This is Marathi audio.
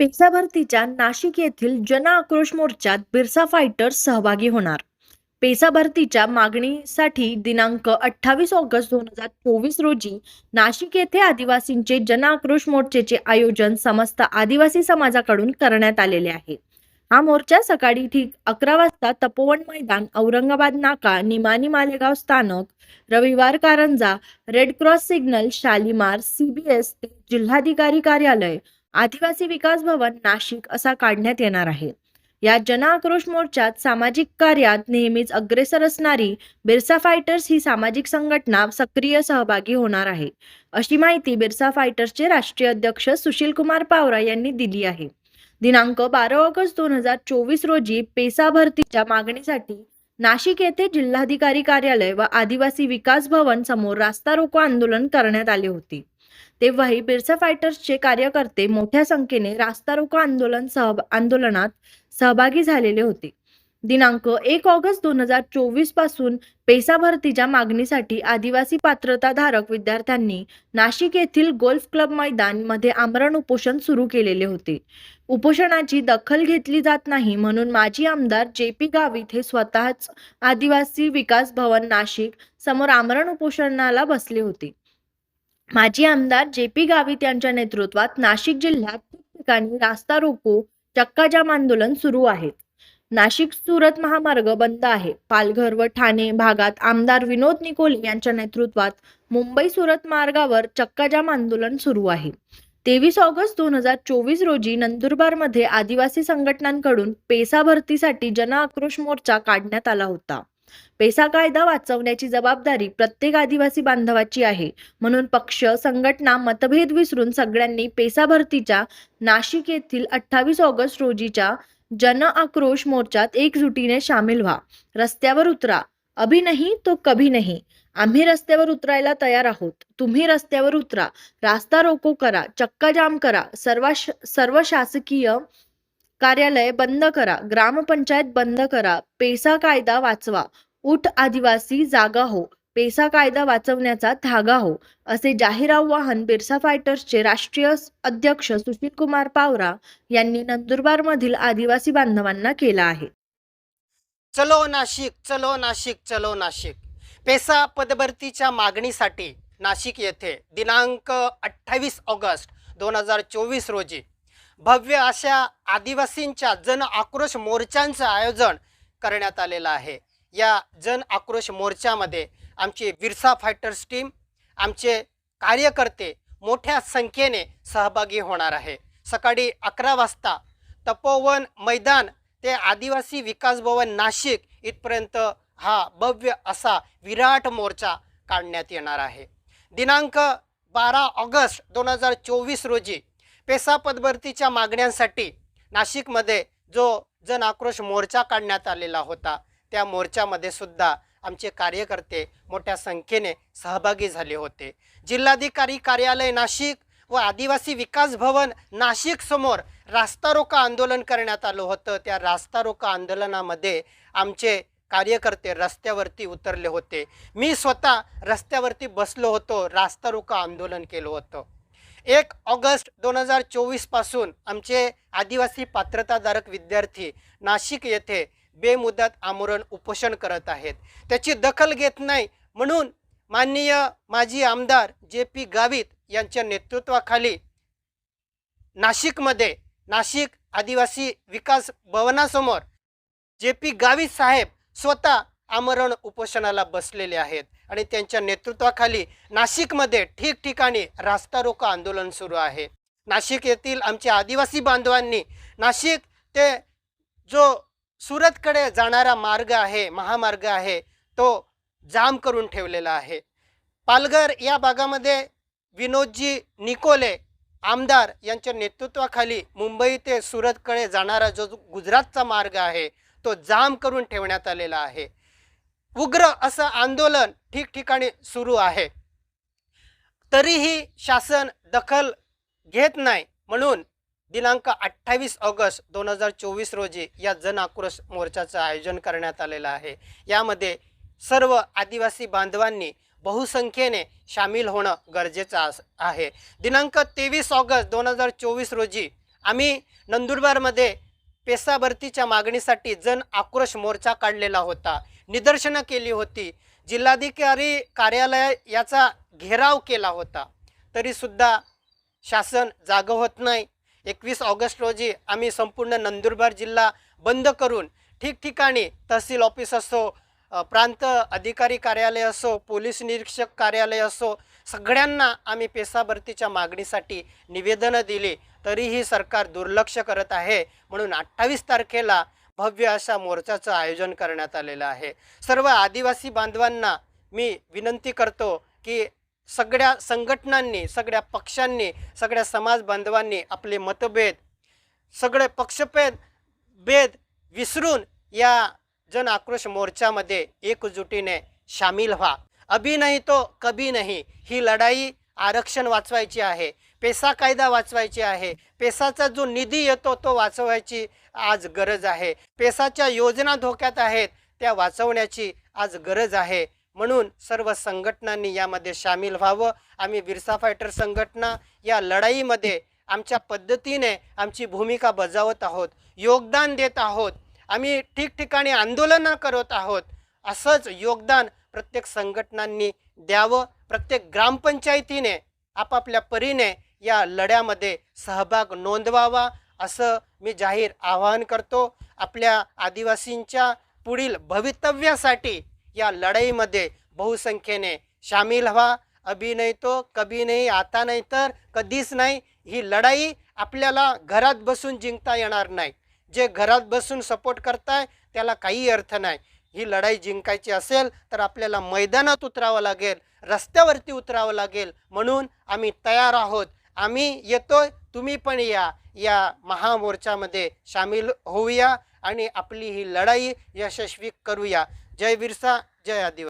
पेसा भरतीच्या नाशिक येथील जन आक्रोश मोर्चात बिरसा फायटर्स सहभागी होणार. पेसा भरतीच्या मागणीसाठी दिनांक अठ्ठावीस ऑगस्ट दोन हजार चोवीस रोजी नाशिक येथे आदिवासींचे जन आक्रोश मोर्चेचे आयोजन समस्त आदिवासी समाजाकडून करण्यात आलेले आहे. हा मोर्चा सकाळी ठीक अकरा वाजता तपोवन मैदान औरंगाबाद नाका निमानी मालेगाव स्थानक Ravivar Karanja red cross signal Shalimar CBS ते जिल्हाधिकारी कार्यालय आदिवासी विकास भवन नाशिक असा काढण्यात येणार आहे. या जन आक्रोश मोर्चात सामाजिक कार्यात नेहमीच अग्रेसर असणारी बिरसा फायटर्स ही सामाजिक संघटना सक्रिय सहभागी होणार आहे. अशी माहिती बिरसा फायटर्सचे राष्ट्रीय अध्यक्ष सुशील कुमार पावरा यांनी दिली आहे. दिनांक बारा ऑगस्ट दोन हजार चोवीस रोजी पेसा भरतीच्या मागणीसाठी नाशिक येथे जिल्हाधिकारी कार्यालय व आदिवासी विकास भवन समोर रास्ता रोको आंदोलन करण्यात आले होते. तेव्हाही बिरसा फायटर्सचे कार्यकर्ते मोठ्या संख्येने रास्ता रोको आंदोलन सहभ आंदोलनात सहभागी झालेले होते. दिनांक एक ऑगस्ट दोन हजार चोवीसपासून पेसा भरतीच्या मागणीसाठी आदिवासी पात्रताधारक विद्यार्थ्यांनी नाशिक येथील गोल्फ क्लब मैदानमध्ये आमरण उपोषण सुरू केलेले होते. उपोषणाची दखल घेतली जात नाही म्हणून माजी आमदार जे पी गावित हे स्वतःच आदिवासी विकास भवन नाशिक समोर आमरण उपोषणाला बसले होते. माजी आमदार जे पी गावित यांच्या नेतृत्वात नाशिक जिल्ह्यात ठिकठिकाणी रास्ता रोको चक्काजाम आंदोलन सुरू आहेत. नाशिक सुरत महामार्ग बंद आहे. पालघर व ठाणे भागात आमदार विनोद निकोले यांच्या नेतृत्वात मुंबई सुरत मार्गावर चक्काजाम आंदोलन सुरू आहे. तेवीस ऑगस्ट दोन हजार चोवीस रोजी नंदुरबारमध्ये आदिवासी संघटनांकडून पेसा भरतीसाठी जन आक्रोश मोर्चा काढण्यात आला होता. पेसा कायदा वाचवण्याची जबाबदारी प्रत्येक आदिवासी बांधवाची आहे. म्हणून पक्ष संघटना मतभेद विसरून सगळ्यांनी पेसा भरतीच्या नाशिक येथील अठ्ठावीस ऑगस्ट रोजीच्या जन आक्रोश मोर्चात एकजुटीने सामील व्हा. रस्त्यावर उतरा. अभी नाही तो कभी नाही. आम्ही रस्त्यावर उतरायला तयार आहोत. तुम्ही रस्त्यावर उतरा. रास्ता रोको करा. चक्का जाम करा. सर्व सर्व शासकीय कार्यालय बंद करा. ग्रामपंचायत बंद करा. पेसा कायदा वाचवा. उठ आदिवासी जागा हो. पेसा कायदा वाचवण्याचा धागा हो. असे जाहीर आव्हान बिरसा फायटर्सचे राष्ट्रीय अध्यक्ष सुशील कुमार पावरा यांनी नंदुरबारमधील आदिवासी बांधवांना केला आहे. चलो नाशिक चलो नाशिक चलो नाशिक. पेसा पदभरतीच्या मागणीसाठी नाशिक येथे दिनांक अठ्ठावीस ऑगस्ट दोन हजार चोवीस रोजी भव्य अशा आदिवासींच्या जन आक्रोश मोर्चांचं आयोजन करण्यात आलेलं आहे. या जन आक्रोश मोर्चामध्ये आमची विरसा फायटर्स टीम आमचे कार्यकर्ते मोठ्या संख्येने सहभागी होणार आहे. सकाळी अकरा वाजता तपोवन मैदान ते आदिवासी विकास भवन नाशिक इथपर्यंत हा भव्य असा विराट मोर्चा काढण्यात येणार आहे. दिनांक बारा ऑगस्ट दोन हजार चोवीस रोजी पेसा पदभरतीच्या मागण्यांसाठी नाशिकमध्ये जो जन आक्रोश मोर्चा काढण्यात आलेला होता त्या मोर्चामध्ये सुद्धा आमचे कार्यकर्ते मोठ्या संख्येने सहभागी झाले होते. जिल्हाधिकारी कार्यालय नाशिक व आदिवासी विकास भवन नाशिक समोर रास्ता रोका आंदोलन करण्यात आलं होतं. त्या रास्ता रोका आंदोलनामध्ये आमचे कार्यकर्ते रस्त्यावरती उतरले होते. मी स्वतः रस्त्यावरती बसलो होतो रास्ता रोका आंदोलन केलं होतं. एक ऑगस्ट दोन हजार चोवीसपासून आमचे आदिवासी पात्रताधारक विद्यार्थी नाशिक येथे बेमुदत आमरण उपोषण करत आहेत. त्याची दखल घेत नाही म्हणून माननीय माजी आमदार जे पी गावित यांच्या नेतृत्वाखाली नाशिकमध्ये नाशिक आदिवासी विकास भवनासमोर जे पी गावित साहेब स्वतः आमरण उपोषणाला बसलेले आहेत आणि त्यांच्या नेतृत्वाखाली नाशिकमध्ये ठिकठिकाणी रास्ता रोको आंदोलन सुरू आहे. नाशिक येथील आमच्या आदिवासी बांधवांनी नाशिक ते जो सुरतकडे जाणारा मार्ग आहे महामार्ग आहे तो जाम करून ठेवलेला आहे. पालघर या भागामध्ये विनोदजी निकोले आमदार यांच्या नेतृत्वाखाली मुंबई ते सुरतकडे जाणारा जो गुजरातचा मार्ग आहे तो जाम करून ठेवण्यात आलेला आहे. उग्र असं आंदोलन ठिकठिकाणी सुरू आहे. तरीही शासन दखल घेत नाही म्हणून दिनांक अठ्ठावीस ऑगस्ट दोन हजार चोवीस रोजी या जन आक्रोश मोर्चाचं आयोजन करण्यात आलेलं आहे. यामध्ये सर्व आदिवासी बांधवांनी बहुसंख्येने सामील होणं गरजेचं आहे. दिनांक तेवीस ऑगस्ट दोन हजार चोवीस रोजी आम्ही नंदुरबारमध्ये पेसाभरतीच्या मागणीसाठी जन आक्रोश मोर्चा काढलेला होता. निदर्शनं केली होती. जिल्हाधिकारी कार्यालय याचा घेराव केला होता. तरीसुद्धा शासन जागं होत नाही. एकवीस ऑगस्ट रोजी आम्ही संपूर्ण नंदुरबार जिल्हा बंद करून ठिकठिकाणी तहसील ऑफिस असो प्रांत अधिकारी कार्यालय असो पोलीस निरीक्षक कार्यालय असो सगळ्यांना आम्ही पेसा भरतीच्या मागणीसाठी निवेदनं दिली. तरीही सरकार दुर्लक्ष करत आहे म्हणून अठ्ठावीस तारखेला भव्य अशा मोर्चाचं आयोजन करण्यात आलेलं आहे. सर्व आदिवासी बांधवांना मी विनंती करतो की सगळ्या संघटनांनी सगळ्या पक्षांनी सगळ्या समाज बांधवांनी आपले मतभेद सगळे पक्षभेद भेद विसरून या जन आक्रोश मोर्चामध्ये एकजुटीने सामील व्हा. अभी नाही तो कभी नाही. ही लढाई आरक्षण वाचवायची आहे. पेसा कायदा वाचवायची आहे. पेसाचा जो निधी येतो तो वाचवायची आज गरज आहे. पेसाच्या योजना धोक्यात आहेत त्या वाचवण्याची आज गरज आहे. म्हणून सर्व संघटनांनी यामध्ये सामील व्हावं. आम्ही बिरसा फायटर संघटना या लढाईमध्ये आमच्या पद्धतीने आमची भूमिका बजावत आहोत. योगदान देत आहोत. आम्ही ठिकठिकाणी आंदोलनं करत आहोत. असंच योगदान प्रत्येक संघटनांनी द्यावं. प्रत्येक ग्रामपंचायतीने आपापल्या परीने या लढ्यामध्ये सहभाग नोंदवावा असं मी जाहीर आवाहन करतो. आपल्या आदिवासींच्या पुढील भवितव्यासाठी या लढाईमध्ये बहुसंख्येने सामील व्हा. अभी नाही तो कभी नाही आता नाही तर कधीच नाही. ही लढाई आपल्याला घरात बसून जिंकता येणार नाही. जे घरात बसून सपोर्ट करताय त्याला काही अर्थ नाही. ही लढाई जिंकायची असेल तर आपल्याला मैदानात उतरावं लागेल रस्त्यावरती उतरावं लागेल. म्हणून आम्ही तयार आहोत. आम्ही येतोय तुम्ही पण या. या महामोर्चामध्ये सामील होऊया आणि आपली ही लढाई यशस्वी करूया. जय बिरसा जय आदिवासी.